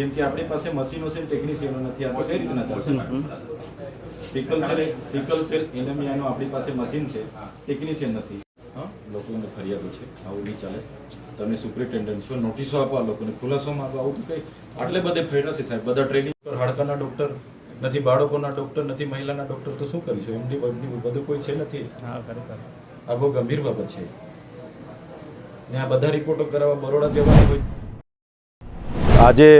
કેમ કે આપણી પાસે મશીનો છે ટેકનિશિયનો નથી આ તો કઈ રીતના ચાલશે સિકલ સેલ સિકલ સેલ એનેમિયાનો આપણી પાસે મશીન છે ટેકનિશિયન નથી. હા? લોકોને ફરિયાદો છે આવું નહીં ચાલે. તમે સુપ્રિન્ટેન્ડન્ટ છો નોટિસો આપો આ લોકોને ખુલાસોમાં આપો. આવું તો કંઈ આટલે બધે ફેરવા છે સાહેબ. બધા ટ્રેનિંગ પર હાડકાના ડૉક્ટર નથી બાળકોના ડૉક્ટર નથી મહિલાના ડૉક્ટર તો શું કરીશું? એમની એમની બધું કોઈ છે નથી? આ બહુ ગંભીર બાબત છે. ને આ બધા રિપોર્ટો કરાવવા બરોડા જવાના હોય. આજે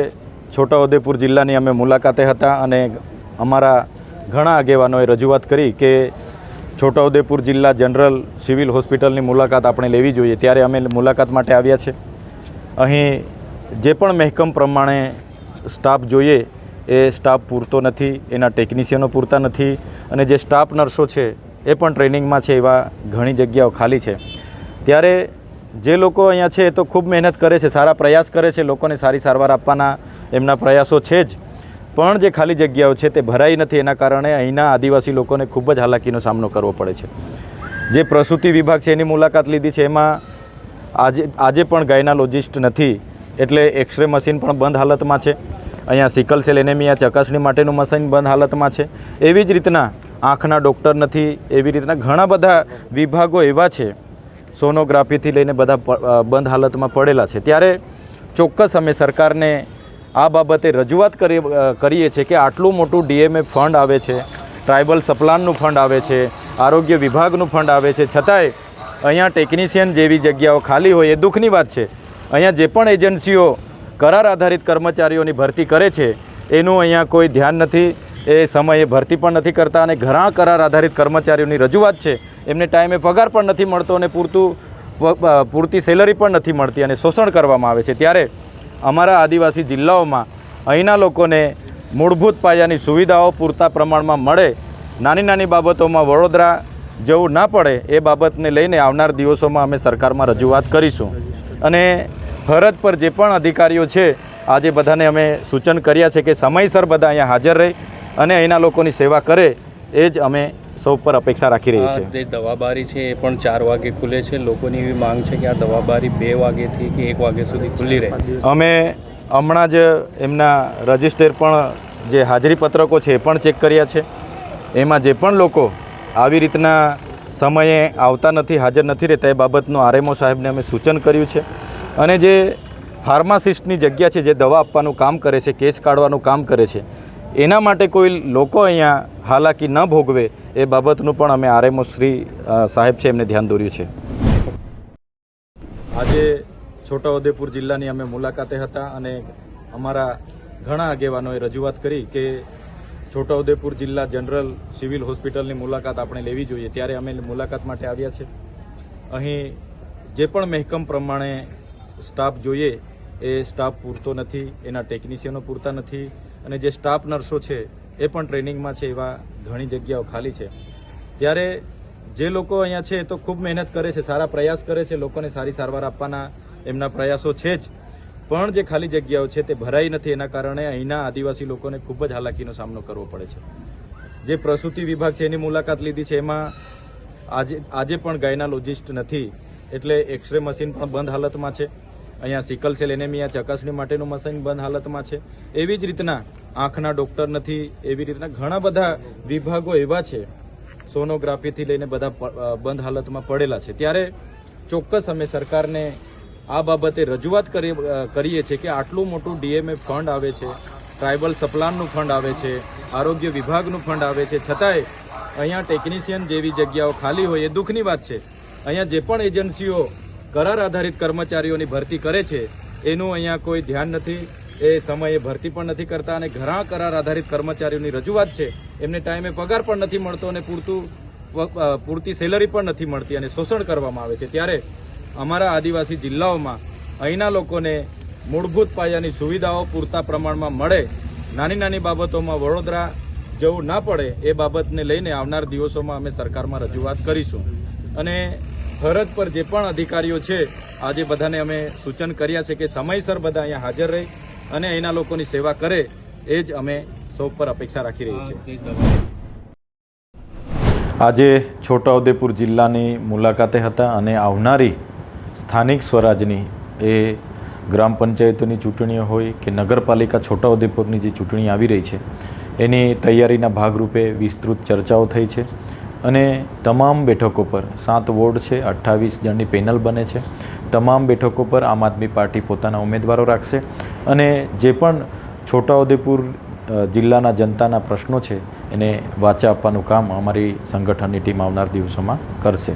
છોટાઉદેપુર જિલ્લાની અમે મુલાકાતે હતા અને અમારા ઘણા આગેવાનોએ રજૂઆત કરી કે છોટાઉદેપુર જિલ્લા જનરલ સિવિલ હોસ્પિટલની મુલાકાત આપણે લેવી જોઈએ. ત્યારે અમે મુલાકાત માટે આવ્યા છે. અહીં જે પણ મહેકમ પ્રમાણે સ્ટાફ જોઈએ, એ સ્ટાફ પૂરતો નથી, એના ટેકનિશિયનો પૂરતા નથી અને જે સ્ટાફ નર્સો છે, એ પણ ટ્રેનિંગમાં છે એવા ઘણી જગ્યાઓ ખાલી છે. ત્યારે જે લોકો અહીંયા છે એ તો ખૂબ મહેનત કરે છે, સારા પ્રયાસ કરે છે, લોકોને સારી સારવાર આપવાના એમના પ્રયાસો છે જ. પણ જે ખાલી જગ્યાઓ છે તે ભરાઈ નથી. એના કારણે અહીંના આદિવાસી લોકોને ખૂબ જ હાલાકીનો સામનો કરવો પડે છે. જે પ્રસૂતિ વિભાગ છે એની મુલાકાત લીધી છે, એમાં આજે આજે પણ ગાયનાલોજિસ્ટ નથી. એટલે એક્સરે મશીન પણ બંધ હાલતમાં છે. અહીંયા સિકલ સેલ એનેમિયા ચકાસણી માટેનું મશીન બંધ હાલતમાં છે. એવી જ રીતના આંખના ડૉક્ટર નથી. એવી રીતના ઘણા બધા વિભાગો એવા છે, સોનોગ્રાફીથી લઈને બધા બંધ હાલતમાં પડેલા છે. ત્યારે ચોક્કસ અમે સરકારને આ બાબતે રજૂઆત કરી કરીએ છીએ કે આટલું મોટું ડીએમએ ફંડ આવે છે, ટ્રાઇબલ સપ્લાનનું ફંડ આવે છે, આરોગ્ય વિભાગનું ફંડ આવે છે, છતાંય અહીંયા ટેકનિશિયન જેવી જગ્યાઓ ખાલી હોય એ દુઃખની વાત છે. અહીંયા જે પણ એજન્સીઓ કરાર આધારિત કર્મચારીઓની ભરતી કરે છે, એનું અહીંયા કોઈ ધ્યાન નથી, એ સમયે ભરતી પણ નથી કરતા અને ઘણા કરાર આધારિત કર્મચારીઓની રજૂઆત છે. એમને ટાઈમે પગાર પણ નથી મળતો અને પૂરતું પૂરતી સેલરી પણ નથી મળતી અને શોષણ કરવામાં આવે છે. ત્યારે અમારા આદિવાસી જિલ્લાઓમાં અહીંના લોકોને મૂળભૂત પાયાની સુવિધાઓ પૂરતા પ્રમાણમાં મળે, નાની નાની બાબતોમાં વડોદરા જવું ના પડે એ બાબતને લઈને આવનાર દિવસોમાં અમે સરકારમાં રજૂઆત કરીશું. અને ફરજ પર જે પણ અધિકારીઓ છે, આજે બધાને અમે સૂચન કર્યા છે કે સમયસર બધા અહીંયા હાજર રહી અને અહીંના લોકોની સેવા કરે, એ જ અમે સૌ પર અપેક્ષા રાખી રહી છે. જે દવાબારી છે એ પણ ચાર વાગે ખુલે છે. લોકોની એવી માંગ છે કે આ દવાબારી બે વાગ્યાથી કે એક વાગ્યા સુધી ખુલ્લી રહે. અમે હમણાં જ એમના રજિસ્ટર પણ જે હાજરી પત્રકો છે એ પણ ચેક કર્યા છે. એમાં જે પણ લોકો આવી રીતના સમયે આવતા નથી હાજર નથી રહેતા એ બાબતનું આરએમઓ સાહેબને અમે સૂચન કર્યું છે. અને જે ફાર્માસિસ્ટની જગ્યા છે જે દવા આપવાનું કામ કરે છે કેસ કાઢવાનું કામ કરે છે એના માટે કોઈ લોકો અહીંયા હાલાકી ન ભોગવે એ બાબતનું પણ અમે આરએમઓ શ્રી સાહેબ છે, એમને ધ્યાન દોર્યું છે. આજે છોટાઉદેપુર જિલ્લાની અમે મુલાકાતે હતા અને અમારા ઘણા આગેવાનોએ રજૂઆત કરી કે છોટાઉદેપુર જિલ્લા જનરલ સિવિલ હોસ્પિટલની મુલાકાત આપણે લેવી જોઈએ. ત્યારે અમે મુલાકાત માટે આવ્યા છે. અહીં જે પણ મહેકમ પ્રમાણે સ્ટાફ જોઈએ, એ સ્ટાફ પૂરતો નથી, એના ટેકનિશિયનો પૂરતા નથી અને જે સ્ટાફ નર્સો છે, એ પણ ટ્રેનિંગમાં છે એવા ઘણી જગ્યાઓ ખાલી છે. ત્યારે જે લોકો અહીંયા છે, એ તો ખૂબ મહેનત કરે છે, સારા પ્રયાસ કરે છે, લોકોને સારી સારવાર આપવાના એમના પ્રયાસો છે જ. પણ જે ખાલી જગ્યાઓ છે, તે ભરાઈ નથી. એના કારણે અહીંના આદિવાસી લોકોને ખૂબ જ હાલાકીનો સામનો કરવો પડે છે. જે પ્રસૂતિ વિભાગ છે, એની મુલાકાત લીધી છે, એમાં આજે આજે પણ ગાયનાલોજિસ્ટ નથી. એટલે એક્સરે મશીન પણ બંધ હાલતમાં છે. અહીંયા સિકલ સેલ એનેમિયા, ચકાસણી માટેનું મશીન બંધ હાલતમાં છે. એવી જ રીતના આંખના ડૉક્ટર નથી, એવી રીતના ઘણા બધા વિભાગો એવા છે, સોનોગ્રાફીથી લઈને બધા બંધ હાલતમાં પડેલા છે. ત્યારે ચોક્કસ અમે સરકારને આ બાબતે રજૂઆત કરી કરીએ છીએ કે આટલું મોટું ડીએમએ ફંડ આવે છે, ટ્રાઇબલ સપ્લાનનું ફંડ આવે છે, આરોગ્ય વિભાગનું ફંડ આવે છે, છતાંય અહીંયા ટેકનિશિયન જેવી જગ્યાઓ ખાલી હોય એ દુઃખની વાત છે. અહીંયા જે પણ એજન્સીઓ કરાર આધારિત કર્મચારીઓની ભરતી કરે છે, એનું અહીંયા કોઈ ધ્યાન નથી. એ સમયે ભરતી પણ નથી કરતા અને ઘણા કરાર આધારિત કર્મચારીઓની રજૂઆત છે. એમને ટાઈમે પગાર પણ નથી મળતો અને પૂરતું પૂરતી સેલરી પણ નથી મળતી અને શોષણ કરવામાં આવે છે. ત્યારે અમારા આદિવાસી જિલ્લાઓમાં અહીંના લોકોને મૂળભૂત પાયાની સુવિધાઓ પૂરતા પ્રમાણમાં મળે, નાની નાની બાબતોમાં વડોદરા જવું ના પડે, એ બાબતને લઈને આવનાર દિવસોમાં અમે સરકારમાં રજૂઆત કરીશું. અને ફરજ પર જે પણ અધિકારીઓ છે, આજે બધાને અમે સૂચન કર્યા છે કે સમયસર બધા અહીંયા હાજર રહી અને અહીંના લોકોની સેવા કરે, એ જ અમે સૌ પર અપેક્ષા રાખી રહી છીએ આજે છોટાઉદેપુર જિલ્લાની મુલાકાતે હતા અને આવનારી સ્થાનિક સ્વરાજની એ ગ્રામ પંચાયતોની ચૂંટણીઓ હોય કે નગરપાલિકા છોટાઉદેપુરની જે ચૂંટણી આવી રહી છે, એની તૈયારીના ભાગરૂપે વિસ્તૃત ચર્ચાઓ થઈ છે. અને તમામ બેઠકો પર સાત વોર્ડ છે, અઠ્ઠાવીસ જણની પેનલ બને છે. તમામ બેઠકો પર આમ આદમી પાર્ટી પોતાના ઉમેદવારો રાખશે. અને જે પણ છોટાઉદેપુર જિલ્લાના જનતાના પ્રશ્નો છે, એને વાચા આપવાનું કામ અમારી સંગઠનની ટીમ આવનાર દિવસોમાં કરશે.